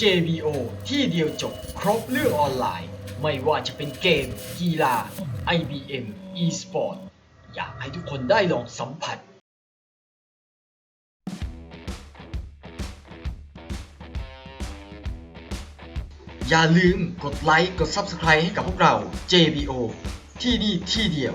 JBO ที่เดียวจบครบเรื่องออนไลน์ ไม่ว่าจะเป็นเกม กีฬา IBM eSport อยากให้ทุกคนได้ลองสัมผัส อย่าลืมกดไลค์ กด Subscribe ให้กับพวกเรา JBO ที่นี่ที่เดียว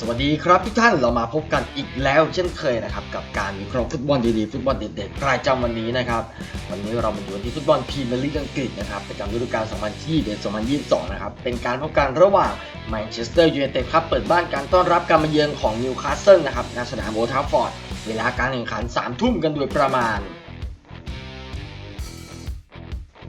สวัสดีครับทุกท่านเรามาพบกันอีกแล้วเช่นเคยนะครับกับการวิเคราะห์ฟุตบอลดีๆฟุตบอลเด็ดๆรายจำวันนี้นะครับวันนี้เรามาอยู่ที่ฟุตบอลพรีเมียร์ลีกอังกฤษนะครับประจำฤดูกาล 2021-2022 นะครับเป็นการพบกันระหว่างแมนเชสเตอร์ยูไนเต็ดครับเปิดบ้านการต้อนรับการมาเยือนของนิวคาสเซิลนะครับณสนามโอลด์ทาฟฟอร์ดเวลาการแข่งขัน 3 ทุ่มกันโดยประมาณ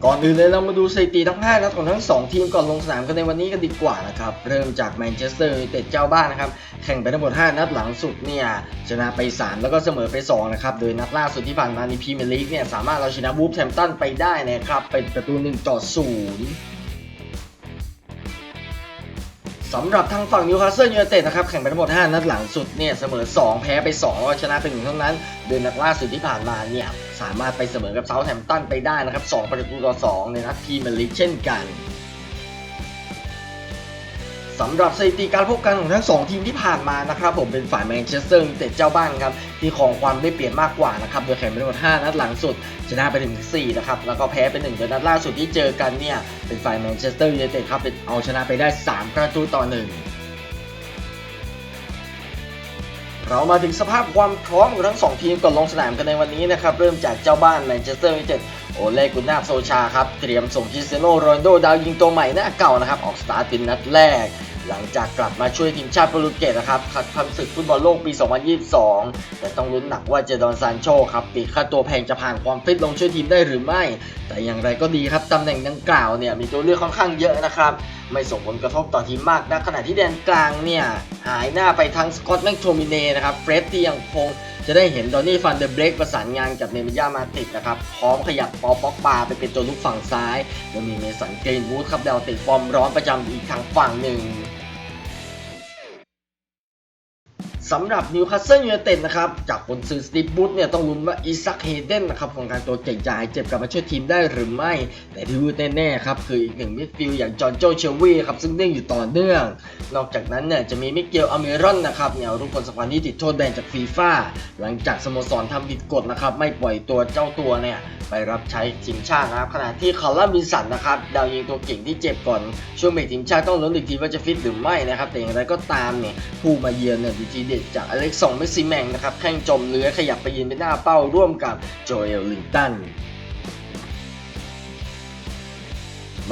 ก่อนอื่นเลยเรามาดูสถิติทั้ง5นัดของทั้ง 2 ทีมก่อนลงสนามกันในวันนี้กันดีกว่านะครับ เริ่มจากแมนเชสเตอร์ยูไนเต็ดเจ้าบ้านนะครับ แข่งไปทั้งหมด 5 นัดหลังสุดเนี่ยชนะไป 3 แล้วก็เสมอไป 2 นะครับ โดยนัดล่าสุดที่ผ่านมาในพรีเมียร์ลีกเนี่ยสามารถเอาชนะบูฟแฮมป์ตันไปได้นะครับ เป็นประตู1ต่อ0 สำหรับทางฝั่งนิวคาสเซิลยูไนเต็ดนะครับแข่งไปทั้งหมด 5 นัดหลังสุดเนี่ยเสมอ 2 แพ้ไป 2 ชนะไปหนึ่งเท่านั้น เดือนัดล่าสุดที่ผ่านมาเนี่ยสามารถไปเสมอกับเซาท์แฮมป์ตันไปได้นะครับ 2 ประตูต่อ 2 ในนัดพรีเมียร์ลีกเช่นกัน สำหรับสถิติการพบกันของทั้ง 2 ทีมที่ผ่านมานะครับผมเป็นฝ่ายแมนเชสเตอร์ยูไนเต็ดเจ้าบ้านครับที่ครองความได้เปรียบมากกว่านะครับโดยแข่งไปทั้งหมด5นัดหลังสุดชนะไปถึง4นะครับแล้วก็แพ้ไป1โดยนัดล่าสุดที่เจอกันเนี่ยเป็นฝ่ายแมนเชสเตอร์ยูไนเต็ดครับเป็นเอาชนะไปได้ 3 ประตูต่อ 1เรามาถึงสภาพความพร้อมของทั้ง 2 ทีมก่อนลงสนามกันในวันนี้นะครับ เริ่มจากเจ้าบ้านแมนเชสเตอร์ยูไนเต็ดโอเลกุนนาโซชาครับ เตรียมส่งคริสเตียโนโรนโดดาวยิงตัวใหม่หน้าเก่านะครับ ออกสตาร์ทเป็นนัดแรก หลังจากกลับมาช่วยทีมชาติโปรตุเกสนะครับคัดทำศึกฟุตบอลโลกปี 2022 แต่ต้องลุ้นหนักว่าเจดอนซานโชครับปีค่าตัวแพงจะผ่านความฟิตลงช่วยทีมได้หรือไม่ แต่อย่างไรก็ดีครับตำแหน่งดังกล่าวเนี่ยมีตัวเลือกค่อนข้างเยอะนะครับ ไม่ส่งผลกระทบต่อทีมมากนะขณะที่แดนกลางเนี่ยหายหน้าไปทั้งสกอตแมคโทมิเน่นะครับเฟรดที่ยังคง จะได้เห็นดอนนี่ฟันเดอะเบรกประสานงานกับเนมิยามาติดนะครับ พร้อมขยับปอป็อกปาไปเป็นตัวลุกฝั่งซ้ายโดยมีเมสันเกรนวูดครับดาวติดฟอร์มร้อนประจำอีกทางฝั่งหนึ่ง สำหรับนิวคาสเซิลยูไนเต็ดนะครับ จากผลซื้อสตีฟบูธเนี่ยต้องลุ้นว่าอีซักเฮเดนนะครับของการตัวเก่งจะหายเจ็บกลับมาช่วยทีมได้หรือไม่ แต่ที่รู้แน่ๆครับ คืออีกหนึ่งมิดฟิลด์อย่างจอห์นโจเชลวีครับ ซึ่งเด้งอยู่ต่อเนื่อง นอกจากนั้นเนี่ยจะมีมิเกลอเมรอนนะครับแนวรุกคนสำคัญที่ติดโทษแบนจากฟีฟ่าหลังจากสโมสรทำผิดกฎนะครับไม่ปล่อยตัวเจ้าตัวเนี่ยไปรับใช้ทีมชาตินะครับขณะที่คาร์ลวินสันนะครับดาวยิงตัวเก่งที่เจ็บก่อน ช่วงเบรกทีมชาติต้องลุ้นอีกทีว่าจะฟิตหรือไม่นะครับแต่อย่างไรก็ตามเนี่ยผู้มาเยือนเนี่ยดีทีเดดจากอเล็กซองเมสซิแมงนะครับแข้งจมเลื้อขยับไปยืนเป็นหน้าเป้าร่วมกับโจเอลลิงตัน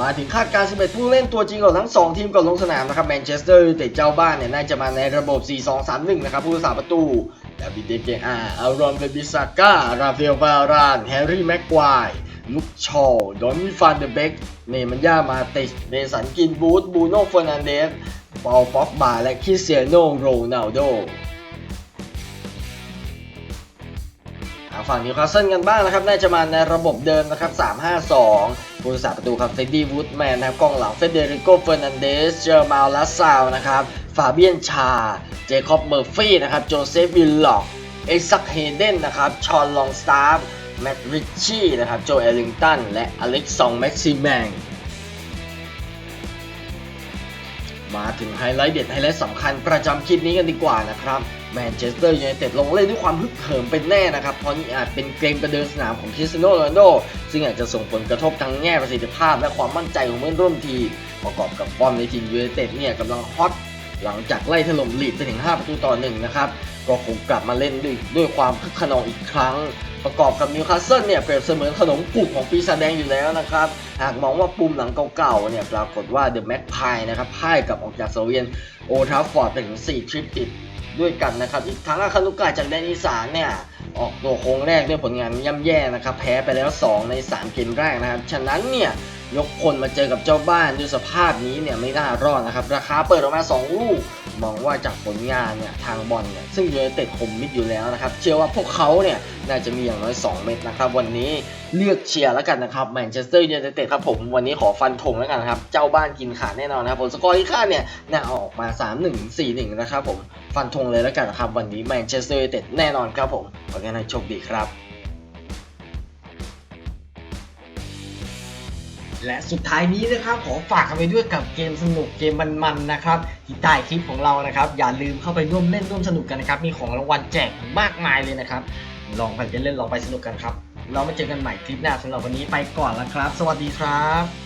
มาถึงคาดการณ์11 ผู้เล่นตัวจริงของทั้ง 2 ทีมก่อนลงสนามนะครับแมนเชสเตอร์ยูไนเต็ดเจ้าบ้านเนี่ยน่าจะมาในระบบ 4-2-3-1 นะครับ ผู้รักษาประตูดาวิดเดเกอาอารอนเบบิซาก้า ราฟาเอลวาราน แฮร์รี่แม็กควายลุคชอลดอนนี่ฟานเดเบก เนมันยามาติสเนสันกินบูธบูโน่เฟอร์นันเดส ปอลป็อกบาและคริสเตียโนโรนัลโดทางฝั่งนิวคาสเซิลกันบ้างนะครับ น่าจะมาในระบบเดิมนะครับ 3-5-2ผู้รักษาประตูครับเฟดดี้วูดแมนนะครับกองหลังเฟเดริโกเฟอร์นันเดส เจอร์มาลลาซาวนะครับ ฟาเบียนชา เจคอบเมอร์ฟี่นะครับ โจเซฟวิลล็อก เอ็กซักเฮเดนนะครับ ชอนลองสตาร์ฟแมตต์ริชชี่นะครับ โจเอลิงตัน และอเล็กซองแม็กซิแมง มาถึงไฮไลท์เด็ดไฮไลท์สำคัญประจำคลิปนี้กันดีกว่านะครับแมนเชสเตอร์ยูไนเต็ดลงเล่นด้วยความฮึกเหิมเป็นแน่นะครับเพราะนี่อาจเป็นเกมประเดิมสนามของคริสเตียโนโรนัลโดซึ่งอาจจะส่งผลกระทบทั้งแง่ประสิทธิภาพและความมั่นใจของเพื่อนร่วมทีมประกอบกับฟอร์มในทีมยูไนเต็ดเนี่ยกำลังฮอตหลังจากไล่ถล่มลีดไปถึง 5 ประตูต่อหนึ่งนะครับ ก็คงกลับมาเล่นด้วยด้วยความคึกขนองอีกครั้ง ประกอบกับนิวคาสเซิลเนี่ยเปรียบเสมือนขนมปุกของปีศาจแดงอยู่แล้วนะครับ หากมองว่าปุ่มหลังเก่าๆเนี่ยปรากฏว่าเดอะแม็กพายนะครับพ่ายกับออกจากโซเวียนโอทราฟฟอร์ดไปถึง4ทริปติดด้วยกันนะครับ อีกทั้งอาคานุกาจากแดนอีสานเนี่ยออกตัวโค้งแรกด้วยผลงานย่ำแย่นะครับ แพ้ไปแล้ว 2 ใน 3 เกมแรกนะครับ ฉะนั้นเนี่ย ยกพลมาเจอกับเจ้าบ้านด้วยสภาพนี้เนี่ยไม่น่ารอดนะครับราคาเปิดออกมา 2 ลูก มองว่าจากผลงานเนี่ยทางบอลเนี่ยซึ่งยูไนเต็ดคมมิดอยู่แล้วนะครับเชื่อว่าพวกเขาเนี่ยน่าจะมีอย่างน้อย 2 เม็ดนะครับวันนี้เลือกเชียร์แล้วกันนะครับแมนเชสเตอร์ยูไนเต็ดครับผมวันนี้ขอฟันธงแล้วกันครับเจ้าบ้านกินขาดแน่นอนนะครับผลสกอร์ที่คาดเนี่ยน่าอาออกมา 3-1 4-1 นะครับผมฟันธงเลยแล้วกันนะครับวันนี้แมนเชสเตอร์ยูไนเต็ดแน่นอนครับผมขอแค่นั้นโชคดีครับ และสุดท้ายนี้นะครับขอฝากกันไปด้วยกับเกมสนุกเกมมันๆนะครับที่ใต้คลิปของเรานะครับ อย่าลืมเข้าไปร่วมเล่นร่วมสนุกกันนะครับ มีของรางวัลแจกมากมายเลยนะครับ ลองไปเล่นลองไปสนุกกันครับ เรามาเจอกันใหม่คลิปหน้าสำหรับวันนี้ไปก่อนแล้วครับ สวัสดีครับ